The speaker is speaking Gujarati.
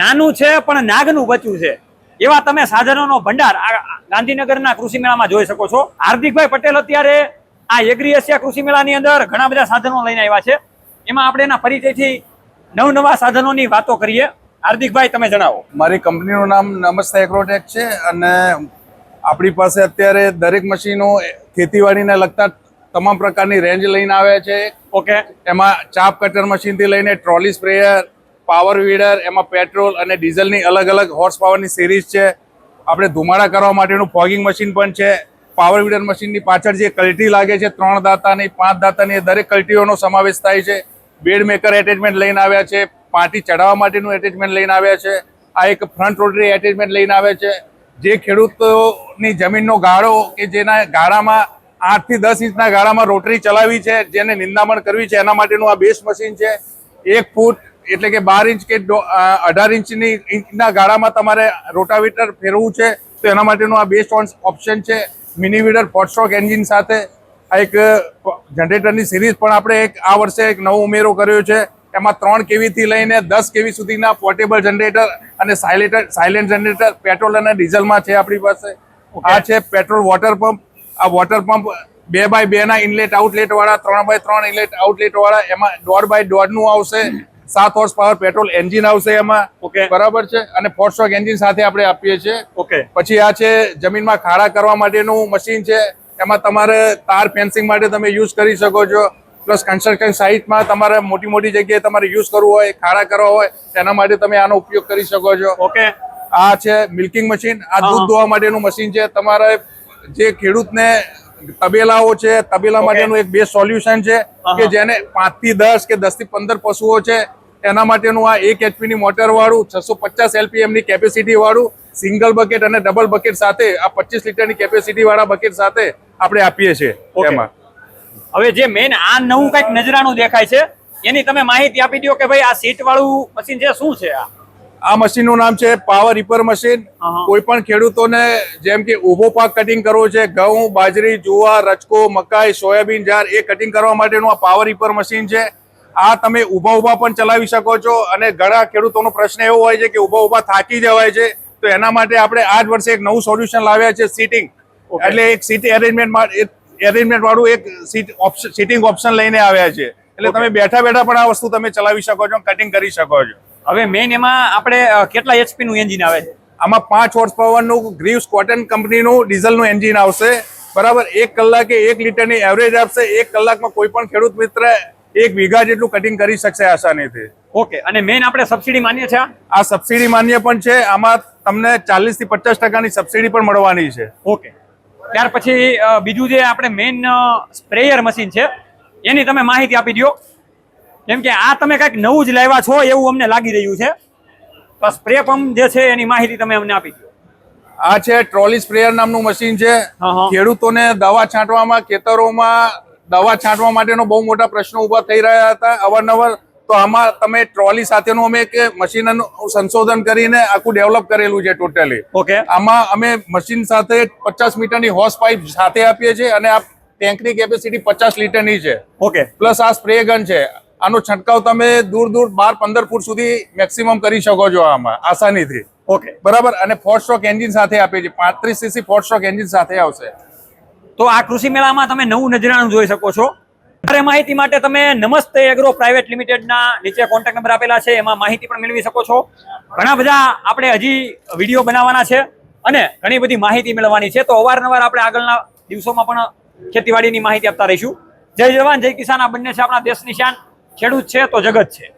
નાનું છે પણ નાગનું બચ્યું છે. એવા તમે સાધનોનો ભંડાર આ ગાંધીનગરના કૃષિ મેળામાં જોઈ શકો છો. હાર્દિકભાઈ પટેલ અત્યારે આ એગ્રી એશિયા કૃષિ મેળાની અંદર ઘણા બધા સાધનો લઈને આવ્યા છે. એમાં આપણે એના પરિચયથી નવનવા સાધનોની વાતો કરીએ. હાર્દિકભાઈ તમે જણાવો. મારી કંપનીનું નામ નમસ્તે એગ્રોટેક છે અને આપણી પાસે અત્યારે દરેક મશીનો ખેતીવાડીને લગતા તમામ પ્રકારની રેન્જ લઈને આવ્યા છે. ઓકે. એમાં ચાપ કટર મશીનથી લઈને ટ્રોલી સ્પ્રેયર પાવર વીડર, એમાં પેટ્રોલ અને ડીઝલની અલગ અલગ હોર્સ પાવરની સિરીઝ છે. આપણે ધુમાડા કરવા માટેનું ફોગિંગ મશીન પણ છે. પાવર વીડર મશીનની પાછળ જે કલ્ટી લાગે છે, ત્રણ દાતાની, પાંચ દાતાની, એ દરેક કલ્ટીઓનો સમાવેશ થાય છે. બેડ મેકર એટેચમેન્ટ લઈને આવ્યા છે. પાટી ચડાવવા માટેનું એટેચમેન્ટ લઈને આવ્યા છે. આ એક ફ્રન્ટ રોટરી એટેચમેન્ટ લઈને આવ્યા છે. જે ખેડૂતોની જમીનનો ગાળો કે જેના ગાળામાં આઠથી દસ ઇંચના ગાળામાં રોટરી ચલાવી છે, જેને નિંદામણ કરવી છે, એના માટેનું આ બેસ્ટ મશીન છે. એક ફૂટ એટલે કે બાર ઇંચ કે અઢાર ઇંચની ઇંચના ગાળામાં તમારે રોટાવેટર ફેરવવું છે તો એના માટેનું આ બેસ્ટ ઓપ્શન છે mini weeder four stroke engine સાથે. આ એક જનરેટરની સિરીઝ પણ આપણે એક આ વર્ષે એક નવો ઉમેરો કર્યો છે. એમાં ત્રણ કેવીથી લઈને દસ કેવી સુધીના પોર્ટેબલ જનરેટર અને સાયલેટર સાયલેન્ટ જનરેટર પેટ્રોલ અને ડીઝલમાં છે આપણી પાસે. આ છે પેટ્રોલ વોટર પંપ આ વોટર પંપ બે બાય બેના ઇનલેટ આઉટલેટવાળા ત્રણ બાય ત્રણ ઇનલેટ આઉટલેટ વાળા એમાં દોઢ બાય દોઢનું આવશે. સાત હોર્સ પાવર પેટ્રોલ એન્જિન આવશે એમાં. ઓકે બરાબર છે? અને ફોર્સ્ટ્રોક એન્જિન સાથે આપણે આપીએ છીએ. ઓકે પછી આ છે જમીનમાં ખાડા કરવા માટેનું મશીન છે. એમાં તમારે તાર ફેન્સિંગ માટે તમે યુઝ કરી શકો છો. પ્લસ કન્સ્ટ્રક્શન સાઇટમાં તમારે મોટી મોટી જગ્યાએ તમારે યુઝ કરવું હોય ખાડા કરવા હોય તેના માટે તમે આનો ઉપયોગ કરી શકો છો. ઓકે આ છે મિલ્કિંગ મશીન આ દૂધ ધોવા માટેનું મશીન છે. તમારે જે ખેડૂતને તબેલાઓ છે તબેલા માટેનું એક બે સોલ્યુશન છે કે જેને પાંચથી દસ કે દસથી પંદર પશુઓ છે એના માટેનું આ એક એચપી ની મોટર વાળું છસો પચાસ એલપીએમની કેપેસિટીવાળું કેપેસિટી વાળું સિંગલ બકેટ અને ડબલ બકેટ સાથે આ પચીસ લીટરની કેપેસિટી વાળા બકેટ સાથે આપણે આપીએ છીએ એમાં. હવે જે મેન આ નવું કંઈક નજરાનું દેખાય છે એની તમે માહિતી આપી દો કે ભાઈ આ સીટ વાળું મશીન છે શું છે આ? આ મશીનનું નામ છે પાવર રિપર મશીન કોઈ પણ ખેડૂતોને જેમ કે ઊભો પાક કટિંગ કરવો છે ઘઉં બાજરી જુવાર રચકો મકાઈ સોયાબીન જાર એ કટિંગ કરવા માટેનું આ પાવર રિપર મશીન છે. આ તમે ઊભા ઊભા પણ ચલાવી શકો છો અને ઘણા ખેડૂતોનો પ્રશ્ન એવો હોય છે કે ઊભા ઊભા થાકી જવાય છે. તો એના માટે આપણે આ જ વર્ષે એક નવું સોલ્યુશન લાવ્યા છે સીટિંગ એટલે એક સીટ એરેન્જમેન્ટ એરેન્જમેન્ટ વાળું એક સીટ ઓપ્શન સીટિંગ ઓપ્શન લઈને આવ્યા છે. એટલે તમે બેઠા બેઠા પણ આ વસ્તુ તમે ચલાવી શકો છો કટિંગ કરી શકો છો. હવે મેઇન એમાં આપણે કેટલા એચપી નું એન્જિન આવે છે? આમાં પાંચ હોર્સ પાવરનું ગ્રીવ્સ કોટન કંપનીનું ડીઝલનું એન્જિન આવશે. બરાબર એક કલાકે એક લીટરની એવરેજ આપશે. એક કલાકમાં કોઈ પણ ખેડૂત મિત્ર એક વીઘા જેટલું કટિંગ કરી શકશે આસાનીથી. ઓકે અને મેઇન આપણે સબસિડી માન્ય છે આ? સબસિડી માન્ય પણ છે આમાં તમને ચાલીસથી પચાસ ટકાની સબસિડી પણ મળવાની છે. ઓકે ત્યાર પછી બીજું જે આપણે મેઇન સ્પ્રેયર મશીન છે એની તમે માહિતી આપી દો કેમ કે આ તમે કંઈક નવું જ લાવ્યા છો એવું અમને લાગી રહ્યું છે. તો સ્પ્રે પંપ જે છે એની માહિતી તમે અમને આપી દો આ છે ટ્રોલી સ્પ્રેયર નામનું મશીન છે. ખેડૂતોને દવા છાંટવામાં ખેતરોમાં દવા છાંટવા માટેનો બહુ મોટા પ્રશ્નો ઊભા થઈ રહ્યા હતા. અવારનવાર તો આમાં તમે ટ્રોલી સાથેનું અમે એક મશીનનું સંશોધન કરીને આખું ડેવલપ કરેલું છે ટોટલી. ઓકે. આમાં અમે મશીન સાથે પચાસ મીટરની હોર્સ પાઇપ સાથે આપીએ છીએ અને આ ટેન્કની કેપેસિટી પચાસ લીટરની છે. ઓકે. પ્લસ આ સ્પ્રે ગન છે. આનો છંટકાવ તમે દૂર દૂર બાર પંદર ફૂટ સુધી મેક્સિમમ કરી શકો છો આમાં આસાનીથી. ઓકે. બરાબર? અને ફોર સ્ટ્રોક એન્જિન સાથે આપીએ છીએ. પાંત્રીસ સીસી ફોર સ્ટ્રોક એન્જિન સાથે આવશે. તો આ કૃષિ મેળામાં તમે નવું નજરાણું જોઈ શકો છો. વધારે માહિતી માટે તમે નમસ્તે એગ્રો પ્રાઇવેટ લિમિટેડના નીચે કોન્ટેક્ટ નંબર આપેલા છે, એમાં માહિતી પણ મેળવી શકો છો. ઘણા બધા આપણે હજી વીડિયો બનાવવાના છે અને ઘણી બધી માહિતી મેળવવાની છે. તો અવારનવાર આપણે આગળના દિવસોમાં પણ ખેતીવાડીની માહિતી આપતા રહીશું. જય જવાન, જય કિસાન. આ બંને છે આપણા દેશની શાન. ખેડૂત છે તો જગત છે.